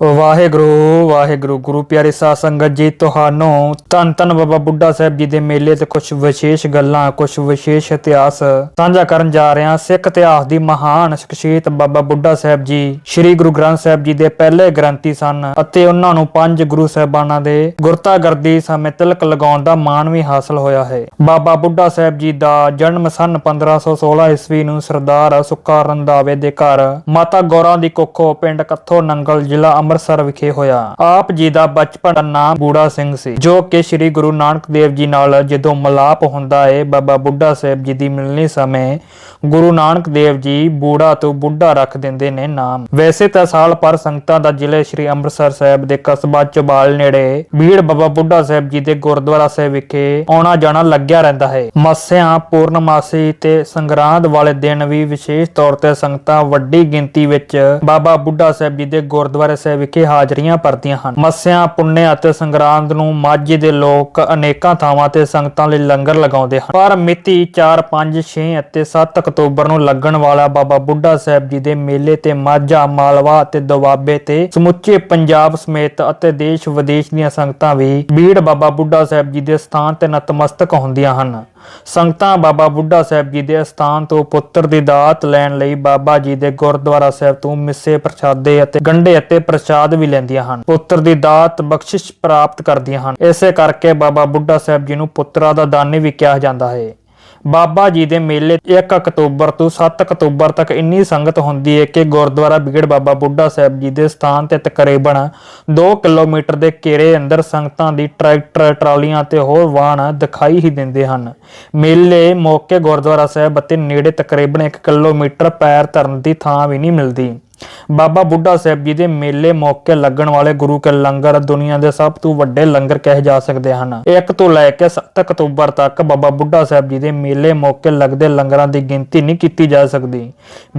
ਵਾਹਿਗੁਰੂ ਵਾਹਿਗੁਰੂ, ਗੁਰੂ ਪਿਆਰੇ ਸਾਧ ਸੰਗਤ ਜੀ, ਤੁਹਾਨੂੰ ਧੰਨ ਧੰਨ ਬਾਬਾ ਬੁੱਢਾ ਸਾਹਿਬ ਜੀ ਦੇ ਮੇਲੇ ਤੇ ਕੁਝ ਵਿਸ਼ੇਸ਼ ਗੱਲਾਂ ਕੁਝ ਵਿਸ਼ੇਸ਼ ਇਤਿਹਾਸ ਸਾਂਝਾ ਕਰਨ ਜਾ ਰਹੇ ਹਾਂ। ਸਿੱਖ ਇਤਿਹਾਸ ਦੀ ਮਹਾਨ ਸ਼ਖਸੀਅਤ ਬਾਬਾ ਬੁੱਢਾ ਸਾਹਿਬ ਜੀ, ਸ੍ਰੀ ਗੁਰੂ ਗ੍ਰੰਥ ਸਾਹਿਬ ਜੀ ਦੇ ਪਹਿਲੇ ਗ੍ਰੰਥੀ ਸਨ ਅਤੇ ਉਹਨਾਂ ਨੂੰ ਪੰਜ ਗੁਰੂ ਸਾਹਿਬਾਨਾਂ ਦੇ ਗੁਰਤਾਗਰਦੀ ਸਮੇਂ ਤਿਲਕ ਲਗਾਉਣ ਦਾ ਮਾਣ ਵੀ ਹਾਸਲ ਹੋਇਆ ਹੈ। ਬਾਬਾ ਬੁੱਢਾ ਸਾਹਿਬ ਜੀ ਦਾ ਜਨਮ ਸਨ 1516 ਈਸਵੀ ਨੂੰ ਸਰਦਾਰ ਸੁੱਕਾ ਰੰਧਾਵੇ ਦੇ ਘਰ, ਮਾਤਾ ਗੌਰਾਂ ਦੀ ਕੁੱਖੋਂ ਪਿੰਡ ਕੱਥੋ ਨੰਗਲ ਜ਼ਿਲ੍ਹਾ ਅੰਮ੍ਰਿਤਸਰ ਵਿਖੇ ਹੋਇਆ। ਆਪ ਜੀ ਦਾ ਬਚਪਨ ਦਾ ਨਾਮ ਬੂੜਾ ਸਿੰਘ ਸੀ, ਜੋ ਕਿ ਸ੍ਰੀ ਗੁਰੂ ਨਾਨਕ ਦੇਵ ਜੀ ਨਾਲ ਜਦੋਂ ਮਲਾਪ ਹੁੰਦਾ ਹੈ ਬਾਬਾ ਬੁੱਢਾ ਸਾਹਿਬ ਜੀ ਦੀ ਮਿਲਣੀ ਸਮੇਂ ਗੁਰੂ ਨਾਨਕ ਦੇਵ ਜੀ ਬੂੜਾ ਤੋਂ ਬੁੱਢਾ ਰੱਖ ਦਿੰਦੇ ਨੇ ਨਾਮ। ਵੈਸੇ ਤਾਂ ਸਾਲ ਪਰ ਸੰਗਤਾਂ ਦਾ ਜ਼ਿਲ੍ਹੇ ਸ੍ਰੀ ਅੰਮ੍ਰਿਤਸਰ ਸਾਹਿਬ ਦੇ ਕਸਬਾ ਚਬਾਲ ਨੇੜੇ ਬੀੜ ਬਾਬਾ ਬੁੱਢਾ ਸਾਹਿਬ ਜੀ ਦੇ ਗੁਰਦੁਆਰਾ ਸਾਹਿਬ ਵਿਖੇ ਆਉਣਾ ਜਾਣਾ ਲੱਗਿਆ ਰਹਿੰਦਾ ਹੈ। ਮੱਸਿਆ, ਪੂਰਨਮਾਸੀ ਤੇ ਸੰਗਰਾਂਦ ਵਾਲੇ ਦਿਨ ਵੀ ਵਿਸ਼ੇਸ਼ ਤੌਰ ਤੇ ਸੰਗਤਾਂ ਵੱਡੀ ਗਿਣਤੀ ਵਿੱਚ ਬਾਬਾ ਬੁੱਢਾ ਸਾਹਿਬ ਜੀ ਦੇ ਗੁਰਦੁਆਰੇ ਸਾਹਿਬ ਵਿਖੇ ਹਾਜ਼ਰੀਆਂ ਭਰਦੀਆਂ ਹਨ। ਮੱਸਿਆ, ਪੁੰਨਿਆ ਅਤੇ ਸੰਗਰਾਂਦ ਨੂੰ ਮਾਝੇ ਦੇ ਲੋਕ ਅਨੇਕਾਂ ਥਾਵਾਂ ਤੇ ਸੰਗਤਾਂ ਲਈ ਲੰਗਰ ਲਗਾਉਂਦੇ ਹਨ। ਪਰ ਮਿਤੀ 4 5 6 ਅਤੇ 7 ਅਕਤੂਬਰ ਨੂੰ ਲੱਗਣ ਵਾਲਾ ਬਾਬਾ ਬੁੱਢਾ ਸਾਹਿਬ ਜੀ ਦੇ ਮੇਲੇ ਤੇ ਮਾਝਾ, ਮਾਲਵਾ ਅਤੇ ਦੁਆਬੇ ਤੇ ਸਮੁੱਚੇ ਪੰਜਾਬ ਸਮੇਤ ਅਤੇ ਦੇਸ਼ ਵਿਦੇਸ਼ ਦੀਆਂ ਸੰਗਤਾਂ ਵੀ ਬੀੜ ਬਾਬਾ ਬੁੱਢਾ ਸਾਹਿਬ ਜੀ ਦੇ ਸਥਾਨ ਤੇ ਨਤਮਸਤਕ ਹੁੰਦੀਆਂ ਹਨ। ਸੰਗਤਾਂ ਬਾਬਾ ਬੁੱਢਾ ਸਾਹਿਬ ਜੀ ਦੇ ਸਥਾਨ ਤੋਂ ਪੁੱਤਰ ਦੀ ਦਾਤ ਲੈਣ ਲਈ ਬਾਬਾ ਜੀ ਦੇ ਗੁਰਦੁਆਰਾ ਸਾਹਿਬ ਤੋਂ ਮਿੱਸੇ ਪ੍ਰਸ਼ਾਦੇ ਅਤੇ ਗੰਢੇ ਅਤੇ ਪ੍ਰਸ਼ਾਦ ਵੀ ਲੈਂਦੀਆਂ ਹਨ। ਪੁੱਤਰ ਦੀ ਦਾਤ ਬਖਸ਼ਿਸ਼ ਪ੍ਰਾਪਤ ਕਰਦੀਆਂ ਹਨ। ਇਸੇ ਕਰਕੇ ਬਾਬਾ ਬੁੱਢਾ ਸਾਹਿਬ ਜੀ ਨੂੰ ਪੁੱਤਰਾ ਦਾ ਦਾਨੀ ਵੀ ਕਿਹਾ ਜਾਂਦਾ ਹੈ। ਬਾਬਾ ਜੀ ਦੇ ਮੇਲੇ 1 ਅਕਤੂਬਰ ਤੋਂ 7 ਅਕਤੂਬਰ ਤੱਕ ਇੰਨੀ ਸੰਗਤ ਹੁੰਦੀ ਹੈ ਕਿ ਗੁਰਦੁਆਰਾ ਬਿਗੜ ਬਾਬਾ ਬੁੱਢਾ ਸਾਹਿਬ ਜੀ ਦੇ ਸਥਾਨ ਤੇ ਤਕਰੀਬਨ 2 ਕਿਲੋਮੀਟਰ ਦੇ ਘੇਰੇ ਅੰਦਰ ਸੰਗਤਾਂ ਦੀ ਟਰੈਕਟਰ, ਟਰਾਲੀਆਂ ਤੇ ਹੋਰ ਵਾਹਨ ਦਿਖਾਈ ਹੀ ਦਿੰਦੇ ਹਨ। ਮੇਲੇ ਮੌਕੇ ਗੁਰਦੁਆਰਾ ਸਾਹਿਬ ਅਤੇ ਨੇੜੇ ਤਕਰੀਬਨ 1 ਕਿਲੋਮੀਟਰ ਪੈਰ ਧਰਨ ਦੀ ਥਾਂ ਵੀ ਨਹੀਂ ਮਿਲਦੀ। ਬਾਬਾ ਬੁੱਢਾ ਸਾਹਿਬ ਜੀ ਦੇ ਮੇਲੇ ਮੌਕੇ ਲੱਗਣ ਵਾਲੇ ਗੁਰੂ ਕੇ ਲੰਗਰ ਦੁਨੀਆ ਦੇ ਸਭ ਤੋਂ ਵੱਡੇ ਲੰਗਰ ਕਹੇ ਜਾ ਸਕਦੇ ਹਨ। 1 ਤੋਂ ਲੈ ਕੇ 7 ਅਕਤੂਬਰ ਤੱਕ ਬਾਬਾ ਬੁੱਢਾ ਸਾਹਿਬ ਜੀ ਦੇ ਮੇਲੇ ਮੌਕੇ ਲੱਗਦੇ ਲੰਗਰਾਂ ਦੀ ਗਿਣਤੀ ਨਹੀਂ ਕੀਤੀ ਜਾ ਸਕਦੀ।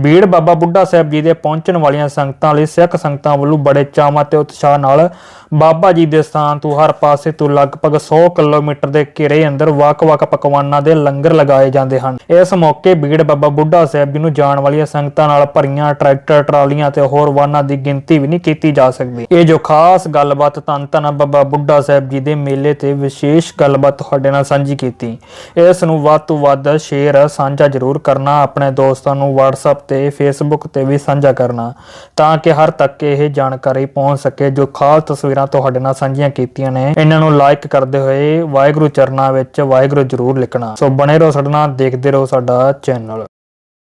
ਭੀੜ ਬਾਬਾ ਬੁੱਢਾ ਸਾਹਿਬ ਜੀ ਦੇ ਪਹੁੰਚਣ ਵਾਲੀਆਂ ਸੰਗਤਾਂ ਲਈ ਸਿੱਖ ਸੰਗਤਾਂ ਵੱਲੋਂ ਬੜੇ ਚਾਵਾਂ ਤੇ ਉਤਸ਼ਾਹ ਨਾਲ ਬਾਬਾ ਜੀ ਦੇ ਸਥਾਨ ਤੋਂ ਹਰ ਪਾਸੇ ਤੋਂ ਲਗਭਗ 100 ਕਿਲੋਮੀਟਰ ਦੇ ਘੇਰੇ ਅੰਦਰ ਵੱਖ-ਵੱਖ ਪਕਵਾਨਾਂ ਦੇ ਲੰਗਰ ਲਗਾਏ ਜਾਂਦੇ ਹਨ। ਇਸ ਮੌਕੇ ਭੀੜ ਬਾਬਾ ਬੁੱਢਾ ਸਾਹਿਬ ਜੀ ਨੂੰ ਜਾਣ ਵਾਲੀਆਂ ਸੰਗਤਾਂ ਨਾਲ ਭਰੀਆਂ ਟਰੈਕਟਰ ਟਰਾਲੀਆਂ ਤੇ ਹੋਰ ਵਾਹਨਾਂ ਦੀ ਗਿਣਤੀ ਵੀ ਨਹੀਂ ਕੀਤੀ ਜਾ ਸਕਦੀ। ਇਹ ਜੋ ਖਾਸ ਗੱਲਬਾਤ ਧੰਨ ਧੰਨ ਬਾਬਾ ਬੁੱਢਾ ਸਾਹਿਬ ਜੀ ਦੇ ਮੇਲੇ ਤੇ ਵਿਸ਼ੇਸ਼ ਗੱਲਬਾਤ ਤੁਹਾਡੇ ਨਾਲ ਸਾਂਝੀ ਕੀਤੀ। ਇਸ ਨੂੰ ਵੱਧ ਤੋਂ ਵੱਧ ਸ਼ੇਅਰ ਸਾਂਝਾ ਜ਼ਰੂਰ ਕਰਨਾ, ਆਪਣੇ ਦੋਸਤਾਂ ਨੂੰ WhatsApp ਤੇ Facebook ਤੇ ਵੀ ਸਾਂਝਾ ਕਰਨਾ, ਤਾਂ ਕਿ ਹਰ ਤੱਕ ਇਹ ਜਾਣਕਾਰੀ ਪਹੁੰਚ ਸਕੇ ਜੋ ਖਾਸ ਤਸਵੀਰਾਂ ਤੁਹਾਡੇ ਨਾਲ ਸਾਂਝੀਆਂ ਕੀਤੀਆਂ ਨੇ। ਇਹਨਾਂ ਨੂੰ ਲਾਈਕ ਕਰਦੇ ਹੋਏ ਵਾਹਿਗੁਰੂ ਚਰਨਾਂ ਵਿੱਚ ਵਾਹਿਗੁਰੂ ਜ਼ਰੂਰ ਲਿਖਣਾ। ਸੋ ਬਣੇ ਰਹੋ ਸਾਡੇ ਨਾਲ, ਦੇਖਦੇ ਰਹੋ ਸਾਡਾ ਚੈਨਲ